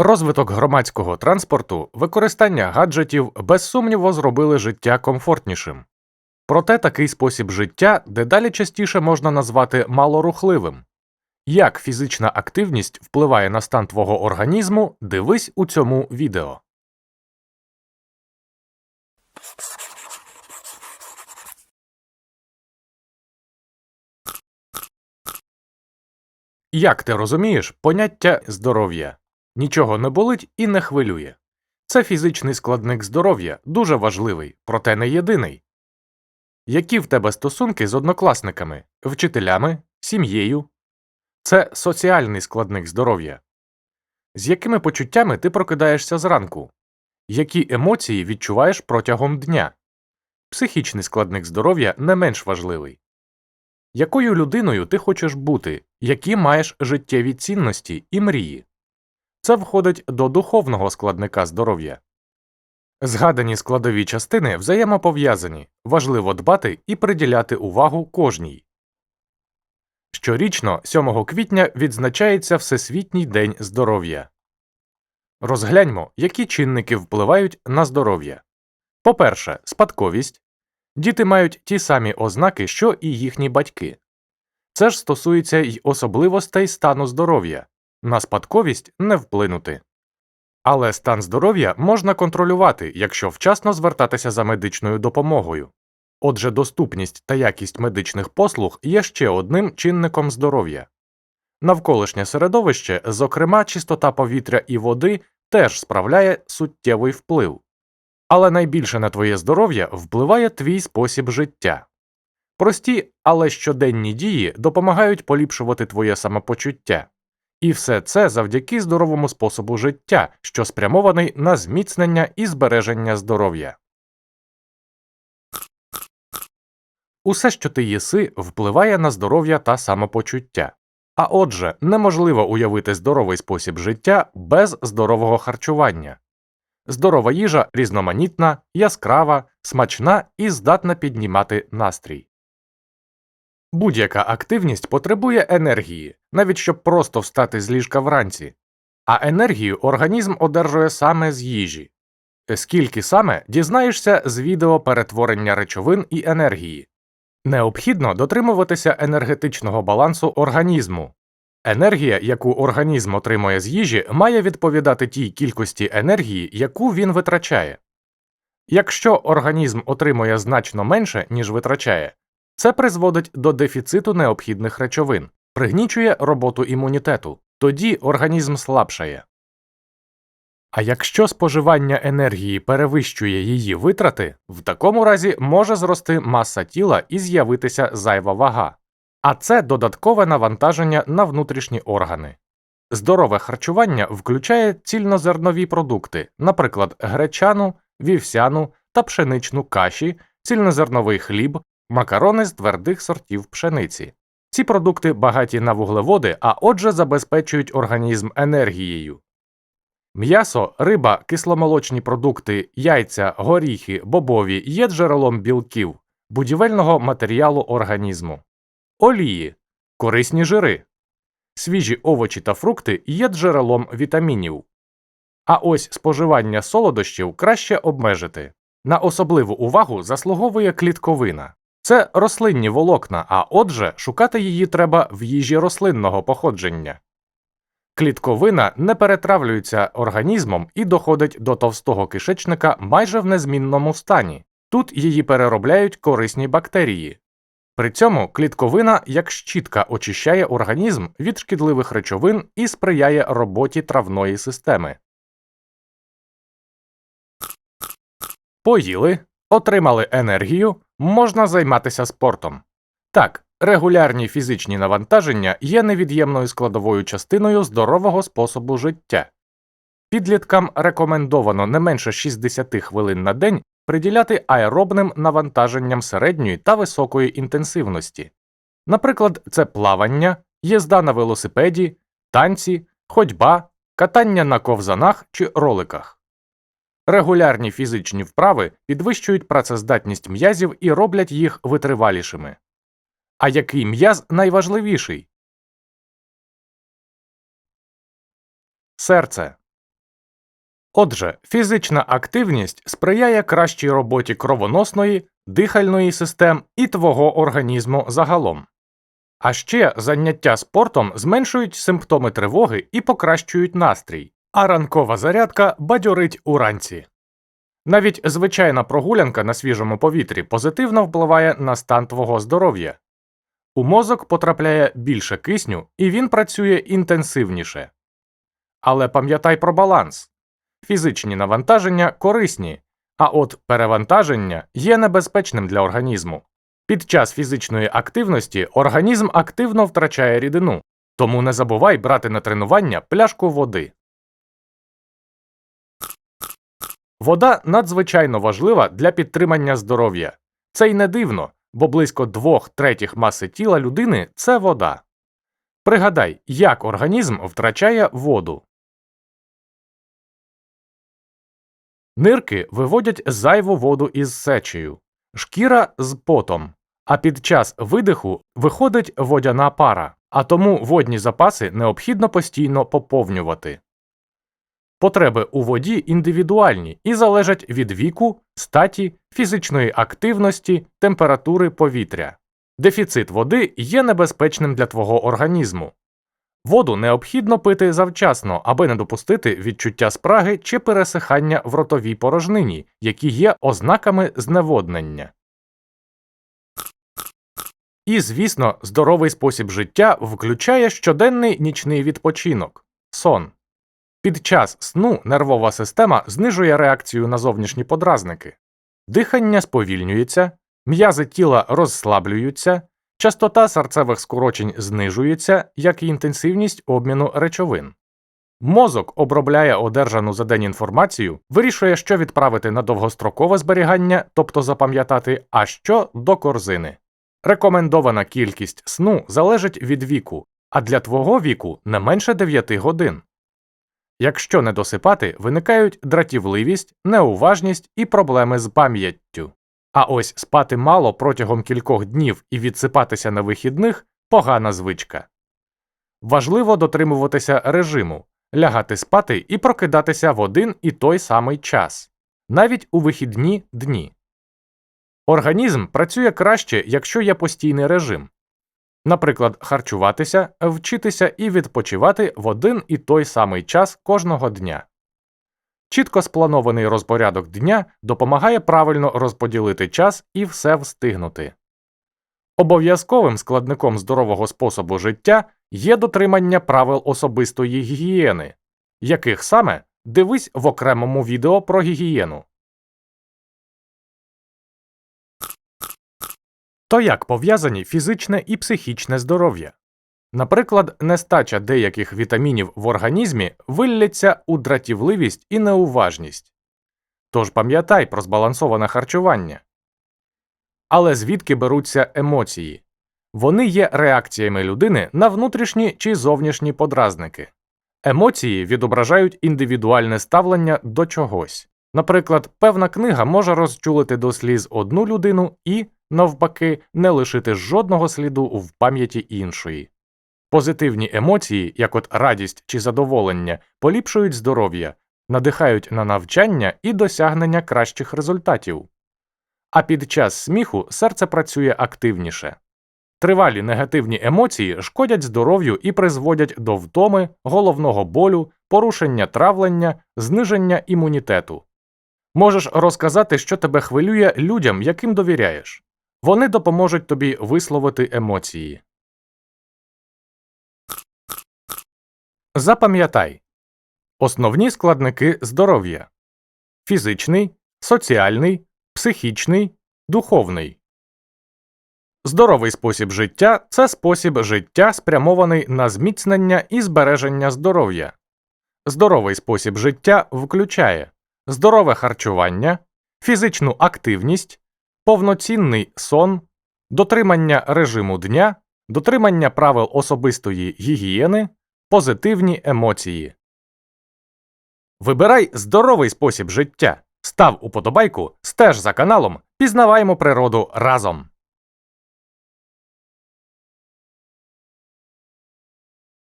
Розвиток громадського транспорту, використання гаджетів без сумніву зробили життя комфортнішим. Проте такий спосіб життя дедалі частіше можна назвати малорухливим. Як фізична активність впливає на стан твого організму, дивись у цьому відео. Як ти розумієш поняття здоров'я? Нічого не болить і не хвилює. Це фізичний складник здоров'я, дуже важливий, проте не єдиний. Які в тебе стосунки з однокласниками, вчителями, сім'єю? Це соціальний складник здоров'я. З якими почуттями ти прокидаєшся зранку? Які емоції відчуваєш протягом дня? Психічний складник здоров'я не менш важливий. Якою людиною ти хочеш бути, які маєш життєві цінності і мрії? Це входить до духовного складника здоров'я. Згадані складові частини взаємопов'язані, важливо дбати і приділяти увагу кожній. Щорічно 7 квітня відзначається Всесвітній день здоров'я. Розгляньмо, які чинники впливають на здоров'я. По-перше, спадковість. Діти мають ті самі ознаки, що і їхні батьки. Це ж стосується й особливостей стану здоров'я, на спадковість не вплинути. Але стан здоров'я можна контролювати, якщо вчасно звертатися за медичною допомогою. Отже, доступність та якість медичних послуг є ще одним чинником здоров'я. Навколишнє середовище, зокрема чистота повітря і води, теж справляє суттєвий вплив. Але найбільше на твоє здоров'я впливає твій спосіб життя. Прості, але щоденні дії допомагають поліпшувати твоє самопочуття. І все це завдяки здоровому способу життя, що спрямований на зміцнення і збереження здоров'я. Усе, що ти їси, впливає на здоров'я та самопочуття. А отже, неможливо уявити здоровий спосіб життя без здорового харчування. Здорова їжа різноманітна, яскрава, смачна і здатна піднімати настрій. Будь-яка активність потребує енергії, навіть щоб просто встати з ліжка вранці, а енергію організм одержує саме з їжі. Скільки саме дізнаєшся з відео перетворення речовин і енергії. Необхідно дотримуватися енергетичного балансу організму. Енергія, яку організм отримує з їжі, має відповідати тій кількості енергії, яку він витрачає. Якщо організм отримує значно менше, ніж витрачає, це призводить до дефіциту необхідних речовин, пригнічує роботу імунітету, тоді організм слабшає. А якщо споживання енергії перевищує її витрати, в такому разі може зрости маса тіла і з'явитися зайва вага, а це додаткове навантаження на внутрішні органи. Здорове харчування включає цільнозернові продукти, наприклад, гречану, вівсяну та пшеничну каші, цільнозерновий хліб, макарони з твердих сортів пшениці. Ці продукти багаті на вуглеводи, а отже забезпечують організм енергією. М'ясо, риба, кисломолочні продукти, яйця, горіхи, бобові є джерелом білків, будівельного матеріалу організму, олії, корисні жири, свіжі овочі та фрукти є джерелом вітамінів. А ось споживання солодощів краще обмежити. На особливу увагу заслуговує клітковина. Це рослинні волокна, а отже, шукати її треба в їжі рослинного походження. Клітковина не перетравлюється організмом і доходить до товстого кишечника майже в незмінному стані. Тут її переробляють корисні бактерії. При цьому клітковина як щітка очищає організм від шкідливих речовин і сприяє роботі травної системи. Поїли, отримали енергію, можна займатися спортом. Так, регулярні фізичні навантаження є невід'ємною складовою частиною здорового способу життя. Підліткам рекомендовано не менше 60 хвилин на день приділяти аеробним навантаженням середньої та високої інтенсивності. Наприклад, це плавання, їзда на велосипеді, танці, ходьба, катання на ковзанах чи роликах. Регулярні фізичні вправи підвищують працездатність м'язів і роблять їх витривалішими. А який м'яз найважливіший? Серце. Отже, фізична активність сприяє кращій роботі кровоносної, дихальної систем і твого організму загалом. А ще заняття спортом зменшують симптоми тривоги і покращують настрій, а ранкова зарядка бадьорить уранці. Навіть звичайна прогулянка на свіжому повітрі позитивно впливає на стан твого здоров'я. У мозок потрапляє більше кисню і він працює інтенсивніше. Але пам'ятай про баланс фізичні навантаження корисні, а от перевантаження є небезпечним для організму. Під час фізичної активності організм активно втрачає рідину, тому не забувай брати на тренування пляшку води. Вода надзвичайно важлива для підтримання здоров'я. Це й не дивно, бо близько двох третіх маси тіла людини це вода. Пригадай, як організм втрачає воду. Нирки виводять зайву воду із сечею, шкіра з потом, а під час видиху виходить водяна пара, а тому водні запаси необхідно постійно поповнювати. Потреби у воді індивідуальні і залежать від віку, статі, фізичної активності, температури повітря. Дефіцит води є небезпечним для твого організму. Воду необхідно пити завчасно, аби не допустити відчуття спраги чи пересихання в ротовій порожнині, які є ознаками зневоднення. І, звісно, здоровий спосіб життя включає щоденний нічний відпочинок сон. Під час сну нервова система знижує реакцію на зовнішні подразники, дихання сповільнюється, м'язи тіла розслаблюються, частота серцевих скорочень знижується, як і інтенсивність обміну речовин. Мозок обробляє одержану за день інформацію, вирішує, що відправити на довгострокове зберігання, тобто запам'ятати, а що до корзини. Рекомендована кількість сну залежить від віку, а для твого віку не менше 9 годин. Якщо не досипати, виникають дратівливість, неуважність і проблеми з пам'яттю. А ось спати мало протягом кількох днів і відсипатися на вихідних погана звичка. Важливо дотримуватися режиму, лягати спати і прокидатися в один і той самий час, навіть у вихідні дні. Організм працює краще, якщо є постійний режим, наприклад, харчуватися, вчитися і відпочивати в один і той самий час кожного дня. Чітко спланований розпорядок дня допомагає правильно розподілити час і все встигнути. Обов'язковим складником здорового способу життя є дотримання правил особистої гігієни, яких саме дивись в окремому відео про гігієну. То як пов'язані фізичне і психічне здоров'я? Наприклад, нестача деяких вітамінів в організмі вилляться у дратівливість і неуважність. Тож пам'ятай про збалансоване харчування. Але звідки беруться емоції? Вони є реакціями людини на внутрішні чи зовнішні подразники. Емоції відображають індивідуальне ставлення до чогось. Наприклад, певна книга може розчулити до сліз одну людину і, навпаки, не лишити жодного сліду в пам'яті іншої. Позитивні емоції, як от радість чи задоволення, поліпшують здоров'я, надихають на навчання і досягнення кращих результатів. А під час сміху серце працює активніше. Тривалі негативні емоції шкодять здоров'ю і призводять до втоми, головного болю, порушення травлення, зниження імунітету. Можеш розказати, що тебе хвилює людям, яким довіряєш. Вони допоможуть тобі висловити емоції. Запам'ятай основні складники здоров'я фізичний, соціальний, психічний, духовний. Здоровий спосіб життя це спосіб життя, спрямований на зміцнення і збереження здоров'я. Здоровий спосіб життя включає здорове харчування, фізичну активність, повноцінний сон, дотримання режиму дня, дотримання правил особистої гігієни, позитивні емоції. Вибирай здоровий спосіб життя. Став уподобайку, стеж за каналом, пізнаваємо природу разом.